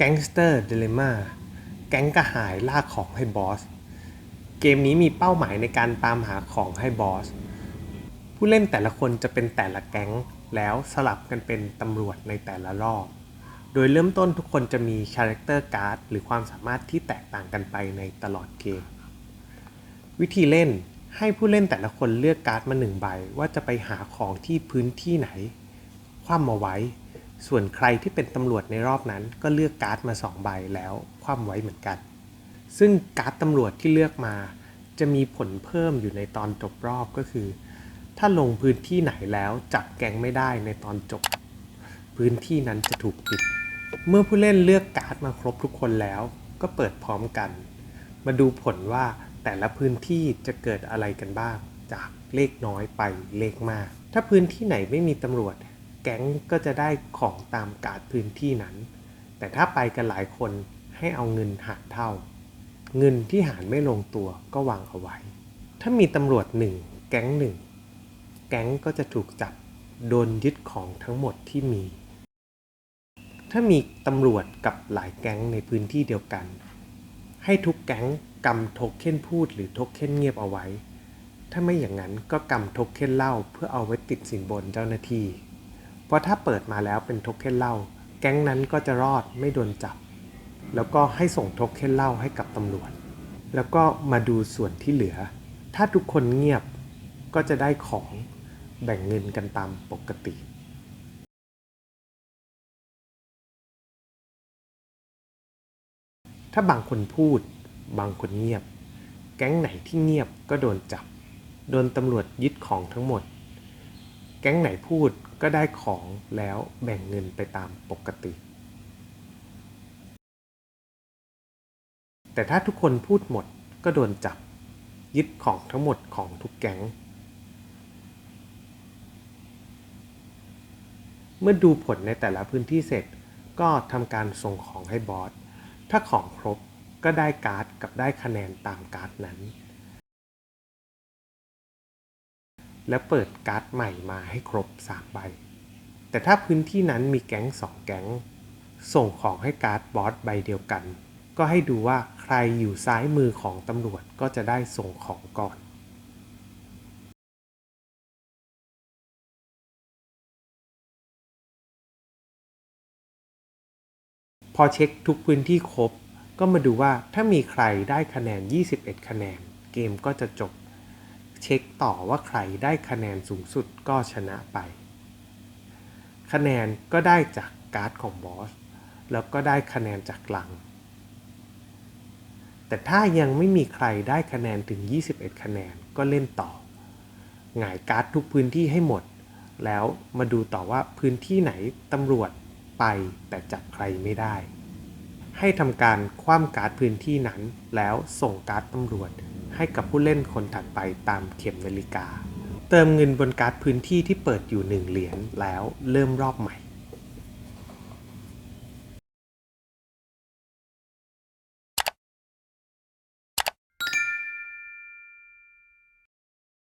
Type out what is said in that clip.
Gangster Dilemma แก๊งกระหายล่าของให้บอส เกมนี้มีเป้าหมายในการตามหาของให้บอส ผู้เล่นแต่ละคนจะเป็นแต่ละแก๊งแล้วสลับกันเป็นตำรวจในแต่ละรอบ โดยเริ่มต้นทุกคนจะมีคาแรคเตอร์การ์ดหรือความสามารถที่แตกต่างกันไปในตลอดเกม วิธีเล่นให้ผู้เล่นแต่ละคนเลือกการ์ดมาหนึ่งใบว่าจะไปหาของที่พื้นที่ไหน คว่ำมาไว้ ส่วนใครที่เป็นตำรวจในรอบนั้น ก็เลือกการ์ดมาสองใบแล้วคว่ำไว้เหมือนกัน ซึ่งการ์ดตำรวจที่เลือกมา จะมีผลเพิ่มอยู่ในตอนจบรอบก็คือ ถ้าลงพื้นที่ไหนแล้วจับแก๊งไม่ได้ในตอนจบ พื้นที่นั้นจะถูกปิด เมื่อผู้เล่นเลือกการ์ดมาครบทุกคนแล้ว ก็เปิดพร้อมกัน มาดูผลว่าแต่ละพื้นที่จะเกิดอะไรกันบ้าง จากเลขน้อยไปเลขมาก ถ้าพื้นที่ไหนไม่มีตำรวจ แก๊งก็จะได้ของตามการ์ดพื้นที่นั้น แต่ถ้าไปกันหลายคนให้เอาเงินหารเท่า เงินที่หารไม่ลงตัวก็วางเอาไว้ ถ้ามีตำรวจหนึ่งแก๊งหนึ่งแก๊งก็จะถูกจับโดนยึดของทั้งหมดที่มี ถ้ามีตำรวจกับหลายแก๊งในพื้นที่เดียวกัน ให้ทุกแก๊งกำโทเค็นพูดหรือโทเค็นเงียบเอาไว้ ถ้าไม่อย่างนั้นก็กำโทเค็นเล้าเพื่อเอาไว้ติดสินบนเจ้าหน้าที่ เพราะถ้าเปิดมาแล้วเป็นโทเค็นเหล้าแก๊งนั้นก็จะรอดไม่โดนจับ แล้วก็ให้ส่งโทเค็นเหล้าให้กับตำรวจ แล้วก็มาดูส่วนที่เหลือ ถ้าทุกคนเงียบก็จะได้ของแบ่งเงินกันตามปกติถ้าบางคนพูด บางคนเงียบ แก๊งไหนที่เงียบก็โดนจับ โดนตำรวจยึดของทั้งหมด ก๊งไหนพูดก็ได้ของแล้วแบ่งเงินไปตามปกติ แต่ถ้าทุกคนพูดหมดก็โดนจับ ยึดของทั้งหมดของทุกแก๊ง เมื่อดูผลในแต่ละพื้นที่เสร็จก็ทำการส่งของให้บอส ถ้าของครบก็ได้การ์ดกับได้คะแนนตามการ์ดนั้น แล้วเปิดการ์ดใหม่มาให้ครบ3ใบ แต่ถ้าพื้นที่นั้นมีแก๊ง 2 แก๊ง ส่งของให้การ์ดบอสใบเดียวกัน ก็ให้ดูว่าใครอยู่ซ้ายมือของตำรวจก็จะได้ส่งของก่อนพอเช็คทุกพื้นที่ครบ ก็มาดูว่าถ้ามีใครได้คะแนน 21 คะแนน เกมก็จะจบ เช็คต่อว่าใครได้คะแนนสูงสุดก็ชนะไป คะแนนก็ได้จากการ์ดของบอส แล้วก็ได้คะแนนจากหลัง แต่ถ้ายังไม่มีใครได้คะแนนถึง 21 คะแนนก็เล่นต่อ หงายการ์ดทุกพื้นที่ให้หมด แล้วมาดูต่อว่าพื้นที่ไหนตำรวจไปแต่จับใครไม่ได้ ให้ทำการคว่ำการ์ดพื้นที่นั้นแล้วส่งการ์ดตำรวจ ให้กับผู้เล่นคนถัดไปตามเข็มนาฬิกา เติมเงินบนการ์ดพื้นที่ที่เปิดอยู่ 1 เหรียญแล้วเริ่มรอบใหม่